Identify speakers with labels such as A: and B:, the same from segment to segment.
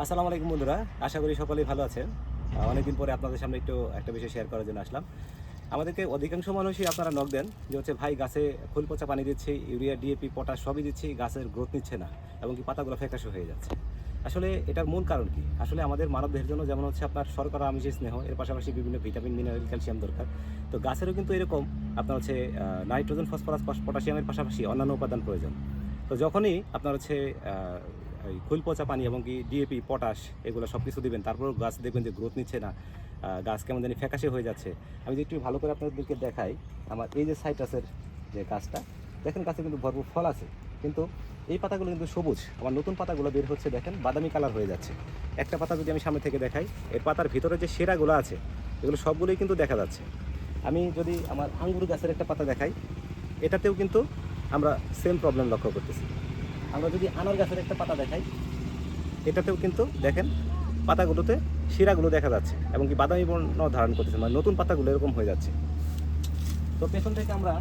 A: আসসালামু আলাইকুম বন্ধুরা, আশা করি সকলেই ভালো আছেন। অনেকদিন পরে আপনাদের সামনে একটু একটা বিষয় শেয়ার করার জন্য আসলাম। আমাদেরকে অধিকাংশ মানুষই আপনারা নক দেন যে হচ্ছে, ভাই, গাছে ফুল পচা পানি দিচ্ছি, ইউরিয়া ডিএপি পটাশ সবই দিচ্ছি, গাছের গ্রোথ নিচ্ছে না এবং কি পাতাগুলো ফ্যাকাশে হয়ে যাচ্ছে। আসলে এটার মূল কারণ কি? আসলে আমাদের মানবদেহের জন্য যেমন হচ্ছে, আপনার শর্করা আমিষের স্নেহ, এর পাশাপাশি বিভিন্ন ভিটামিন মিনারেল ক্যালসিয়াম দরকার। তো গাছেরও কিন্তু এরকম, আপনার হচ্ছে নাইট্রোজেন ফসফরাস পটাশিয়ামের পাশাপাশি অন্যান্য উপাদান প্রয়োজন। তো যখনই আপনার হচ্ছে ওই খুল পচা পানি এবং কি ডিএপি পটাশ এগুলো সব কিছু দেবেন। তারপর গাছ দেখবেন যে গ্রোথ নিচ্ছে না গাছ কেমন জানি ফ্যাকাশে হয়ে যাচ্ছে। আমি যদি একটু ভালো করে আপনাদেরকে দেখাই, আমার এই যে সাইটাসের যে গাছটা, দেখেন গাছে কিন্তু ভরপুর ফল আছে, কিন্তু এই পাতাগুলো কিন্তু সবুজ। আমার নতুন পাতাগুলো বের হচ্ছে, দেখেন, বাদামি কালার হয়ে যাচ্ছে। একটা পাতা যদি আমি সামনে থেকে দেখাই, এর পাতার ভিতরে যে সেরাগুলো আছে, এগুলো সবগুলোই কিন্তু দেখা যাচ্ছে। আমি যদি আমার আঙ্গুর গাছের একটা পাতা দেখাই, এটাতেও কিন্তু আমরা সেম প্রবলেম লক্ষ্য করতেছি। আমরা যদি আনার গাছের একটা পাতা দেখাই, এটাতেও কিন্তু দেখেন পাতাগুলোতে শিরাগুলো দেখা যাচ্ছে এবং কি বাদামি বর্ণ ধারণ করতেছে মানে নতুন পাতাগুলো এরকম হয়ে যাচ্ছে। তো পেছন থেকে আমরা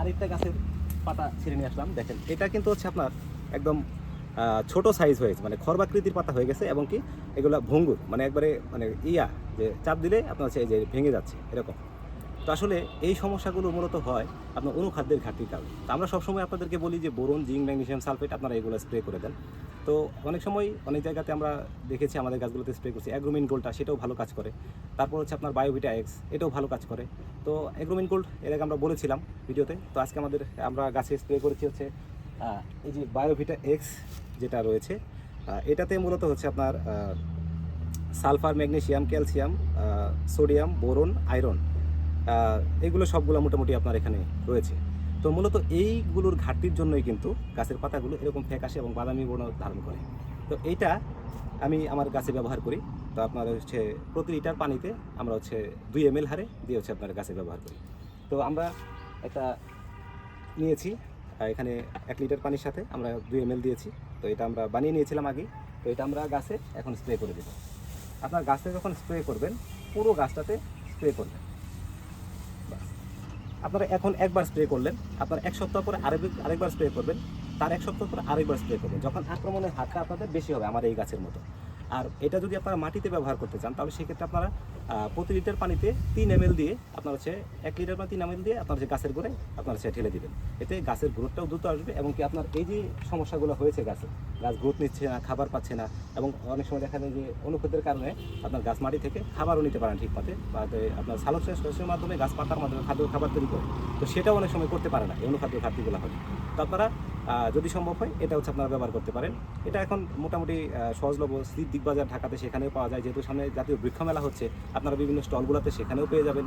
A: আরেকটা গাছের পাতা ছিঁড়ে নিয়ে আসলাম। দেখেন, এটা কিন্তু হচ্ছে আপনার একদম ছোট সাইজ হয়েছে মানে খরবাকৃতির পাতা হয়ে গেছে এবং কি এগুলো ভঙ্গুর মানে একবারে মানে ইয়া, যে চাপ দিলে আপনার হচ্ছে যে ভেঙে যাচ্ছে, এরকম। তো আসলে এই সমস্যাগুলো মূলত হয় আপনার অনুখাদ্যের ঘাটতির কারণে। তো আমরা সবসময় আপনাদেরকে বলি যে বোরন, জিঙ্ক ম্যাগনেশিয়াম সালফেট আপনারা এগুলো স্প্রে করে দেন। তো অনেক সময় অনেক জায়গাতে আমরা দেখেছি আমাদের গাছগুলোতে স্প্রে করছি। অ্যাগ্রোমিন গোল্ডটা সেটাও ভালো কাজ করে। তারপর হচ্ছে আপনার বায়োভিটা এক্স, এটাও ভালো কাজ করে। তো অ্যাগ্রোমিন গোল্ড এর আগে আমরা বলেছিলাম ভিডিওতে। তো আজকে আমাদের আমরা গাছে স্প্রে করেছি হচ্ছে এই যে বায়োভিটা এক্স যেটা রয়েছে এটাতে মূলত হচ্ছে আপনার sulphur magnesium calcium sodium, boron, iron এগুলো সবগুলো মোটামুটি আপনার এখানে রয়েছে। তো মূলত এইগুলোর ঘাটতির জন্যই কিন্তু গাছের পাতাগুলো এরকম ফ্যাকাশে এবং বাদামি বর্ণ ধারণ করে। তো এইটা আমি আমার গাছে ব্যবহার করি। তো আপনার হচ্ছে প্রতি লিটার পানিতে আমরা হচ্ছে দুই এম এল হারে দিয়ে হচ্ছে আপনার গাছে ব্যবহার করি। তো আমরা একটা নিয়েছি এখানে এক লিটার পানির সাথে আমরা দুই এম দিয়েছি। তো এটা আমরা বানিয়ে নিয়েছিলাম আগে। তো এটা আমরা গাছে এখন স্প্রে করে দেবো। আপনার গাছে যখন স্প্রে করবেন, পুরো গাছটাতে স্প্রে করবেন। আপনারা এখন একবার স্প্রে করলেন, আপনার এক সপ্তাহ পরে আরেক আরেকবার স্প্রে করবেন, তার এক সপ্তাহ পরে আরেকবার স্প্রে করবেন। যখন আক্রমণের হাতটা আপনাদের বেশি হবে আমার এই গাছের মতো। আর এটা যদি আপনারা মাটিতে ব্যবহার করতে চান, তাহলে সেক্ষেত্রে আপনারা প্রতি লিটার পানিতে তিন এম দিয়ে আপনার হচ্ছে এক লিটার পানি, তিন এম দিয়ে আপনার হচ্ছে গাছের গোড়ায় আপনার হচ্ছে ঢেলে দিবেন। এতে গাছের গ্রোথটাও দ্রুত আসবে এবং কি আপনার এই যে সমস্যাগুলো হয়েছে গাছে, গাছ গ্রোথ নিচ্ছে না, খাবার পাচ্ছে না এবং অনেক সময় দেখা যায় যে অনুখাদ্যের কারণে আপনার গাছ মাটি থেকে খাবারও নিতে পারেন ঠিক মতে বা আপনার সালোক শ্বাসের মাধ্যমে গাছ পাতার মাধ্যমে খাদ্য খাবার তৈরি করে, তো সেটাও অনেক সময় করতে পারে না এই অনুখাদ্য ঘাটতিগুলো হয় তো আপনারা যদি সম্ভব হয়, এটা হচ্ছে আপনারা ব্যবহার করতে পারেন। এটা এখন মোটামুটি সহজলভ্য। স্থির দিগবাজার ঢাকাতে সেখানেও পাওয়া যায়। যেহেতু সামনে জাতীয় বৃক্ষ মেলা হচ্ছে, আপনারা বিভিন্ন স্টলগুলোতে সেখানেও পেয়ে যাবেন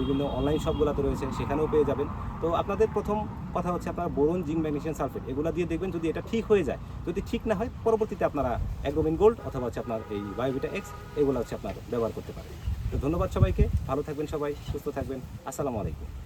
A: বিভিন্ন অনলাইন শপগুলোতে রয়েছে, সেখানেও পেয়ে যাবেন। তো আপনাদের প্রথম কথা হচ্ছে আপনারা বোরন, জিঙ্ক ম্যাগনেসিয়াম সালফেট, এগুলো দিয়ে দেখবেন যদি এটা ঠিক হয়ে যায়। যদি ঠিক না হয়, পরবর্তীতে আপনারা অ্যাগ্রোমিন গোল্ড অথবা হচ্ছে আপনার এই বায়োভিটা এক্স এগুলো হচ্ছে আপনার ব্যবহার করতে পারেন। তো ধন্যবাদ সবাইকে। ভালো থাকবেন সবাই, সুস্থ থাকবেন। আসসালামু আলাইকুম।